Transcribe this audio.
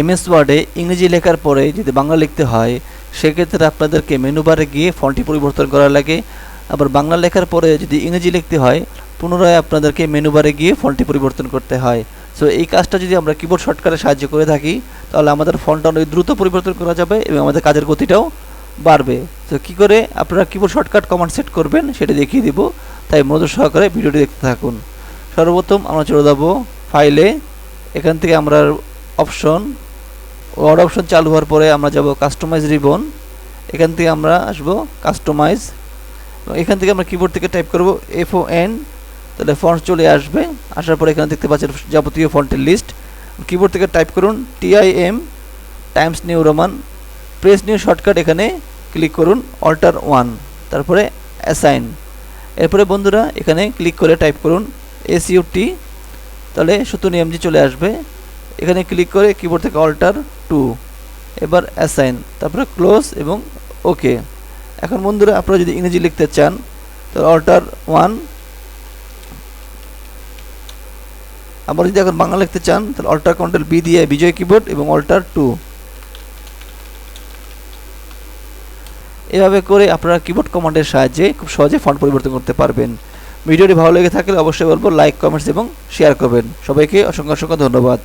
MS ওয়ার্ডে ইংরেজি লেখার পরে যদি বাংলা লিখতে হয়, সেক্ষেত্রে আপনাদেরকে মেনু বারে গিয়ে ফন্টটি পরিবর্তন করা লাগে। আবার বাংলা লেখার পরে যদি ইংরেজি লিখতে হয়, পুনরায় আপনাদেরকে মেনু বারে গিয়ে ফন্টটি পরিবর্তন করতে হয়। সো এই কাজটা যদি আমরা কিবোর্ড শর্টকাটে সাহায্য করে থাকি, তাহলে আমাদের ফন্টটা অনেক দ্রুত পরিবর্তন করা যাবে এবং আমাদের কাজের গতিটাও বাড়বে। তো কী করে? আপনারা কিবোর্ড শর্টকাট কমান্ড সেট করবেন, সেটা দেখিয়ে দিব। তাই মনোযোগ সহকারে ভিডিওটি দেখতে থাকুন। সর্বপ্রথম আমরা চলে যাব ফাইলে এখান থেকে আমরা অপশন ওয়ার্ড অপশন চালু হওয়ার পরে আমরা যাব কাস্টমাইজ রিবন এখান থেকে আমরা আসব কাস্টমাইজ এখান থেকে আমরা কিবোর্ড থেকে টাইপ করব এফ ও এন তাহলে ফন্ট চলে আসবে। আসার পরে এখানে দেখতে পাচ্ছেন যাবতীয় ফন্টের লিস্ট কিবোর্ড থেকে টাইপ করুন TIM Times New Roman press new shortcut এখানে ক্লিক করুন অল্টার ওয়ান তারপরে অ্যাসাইন এরপরে বন্ধুরা এখানে ক্লিক করে টাইপ করুন এসইউটি তাহলে সুতনি এমজি চলে আসবে। এখানে ক্লিক করে কিবোর্ড থেকে অল্টার টু এবার অ্যাসাইন তারপরে ক্লোজ এবং ওকে এখন বন্ধুরা, আপনারা যদি ইংরেজি লিখতে চান, তাহলে অল্টার ওয়ান আবার যদি এখন বাংলা লিখতে চান, তাহলে অল্টার কন্ট্রোল বি দিয়ে বিজয় কিবোর্ড এবং অল্টার টু এভাবে করে আপনারা কিবোর্ড কমান্ডের সাহায্যে খুব সহজে ফন্ট পরিবর্তন করতে পারবেন। ভিডিওটি ভালো লেগে থাকলে অবশ্যই বলব লাইক কমেন্টস এবং শেয়ার করবেন। সবাইকে অসংখ্য অসংখ্য ধন্যবাদ।